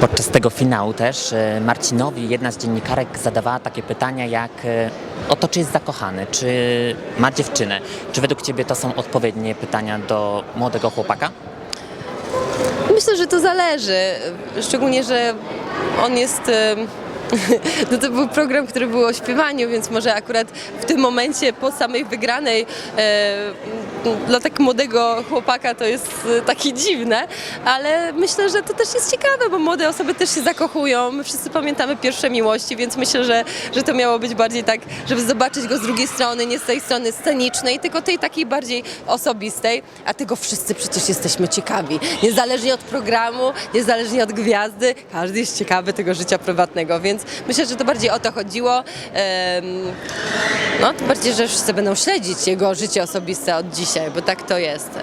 Podczas tego finału też e, Marcinowi jedna z dziennikarek zadawała takie pytania jak e, o to, czy jest zakochany, czy ma dziewczynę. Czy według Ciebie to są odpowiednie pytania do młodego chłopaka? Myślę, że to zależy. Szczególnie, że on jest. em, No to był program, który był o śpiewaniu, więc może akurat w tym momencie po samej wygranej e, dla tak młodego chłopaka to jest e, takie dziwne, ale myślę, że to też jest ciekawe, bo młode osoby też się zakochują. My wszyscy pamiętamy pierwsze miłości, więc myślę, że, że to miało być bardziej tak, żeby zobaczyć go z drugiej strony, nie z tej strony scenicznej, tylko tej takiej bardziej osobistej, a tego wszyscy przecież jesteśmy ciekawi. Niezależnie od programu, niezależnie od gwiazdy, każdy jest ciekawy tego życia prywatnego, więc myślę, że to bardziej o to chodziło. No, tym bardziej, że wszyscy będą śledzić jego życie osobiste od dzisiaj, bo tak to jest.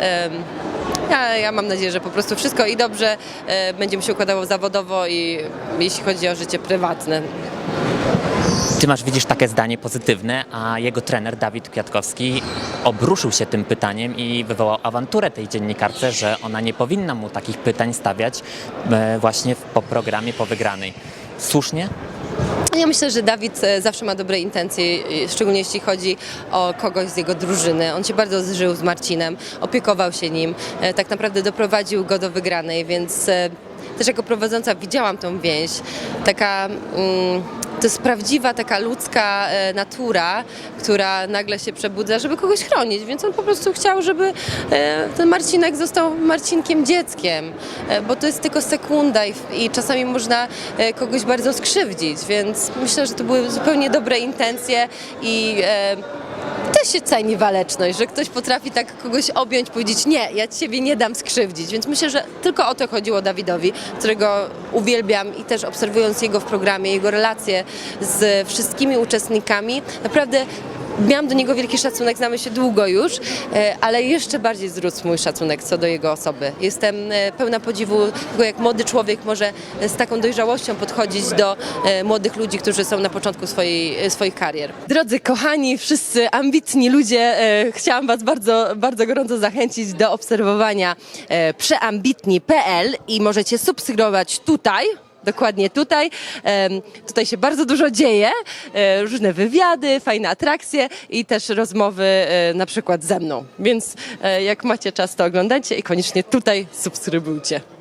Ja, ja mam nadzieję, że po prostu wszystko i dobrze e, będzie mu się układało zawodowo i jeśli chodzi o życie prywatne. Ty masz, widzisz, takie zdanie pozytywne, a jego trener Dawid Kwiatkowski obruszył się tym pytaniem i wywołał awanturę tej dziennikarce, że ona nie powinna mu takich pytań stawiać e, właśnie po programie po wygranej. Słusznie? Ja myślę, że Dawid e, zawsze ma dobre intencje, e, szczególnie jeśli chodzi o kogoś z jego drużyny. On się bardzo zżył z Marcinem, opiekował się nim, e, tak naprawdę doprowadził go do wygranej, więc też jako prowadząca widziałam tą więź. Taka, mm, to jest prawdziwa taka ludzka e, natura, która nagle się przebudza, żeby kogoś chronić, więc on po prostu chciał, żeby e, ten Marcinek został Marcinkiem dzieckiem, e, bo to jest tylko sekunda i, i czasami można kogoś bardzo skrzywdzić, więc myślę, że to były zupełnie dobre intencje i też się ceni waleczność, że ktoś potrafi tak kogoś objąć, powiedzieć nie, ja ciebie nie dam skrzywdzić, więc myślę, że tylko o to chodziło Dawidowi, którego uwielbiam i też obserwując jego w programie, jego relacje z wszystkimi uczestnikami, naprawdę Miałam do niego wielki szacunek, znamy się długo już, e, ale jeszcze bardziej wzrósł mój szacunek co do jego osoby. Jestem e, pełna podziwu tego, jak młody człowiek może z taką dojrzałością podchodzić do e, młodych ludzi, którzy są na początku swojej, swoich karier. Drodzy kochani, wszyscy ambitni ludzie, chciałam Was bardzo, bardzo gorąco zachęcić do obserwowania przeambitni.pl i możecie subskrybować tutaj. Dokładnie tutaj. Tutaj się bardzo dużo dzieje, e, różne wywiady, fajne atrakcje i też rozmowy e, na przykład ze mną. Więc e, jak macie czas, to oglądajcie i koniecznie tutaj subskrybujcie.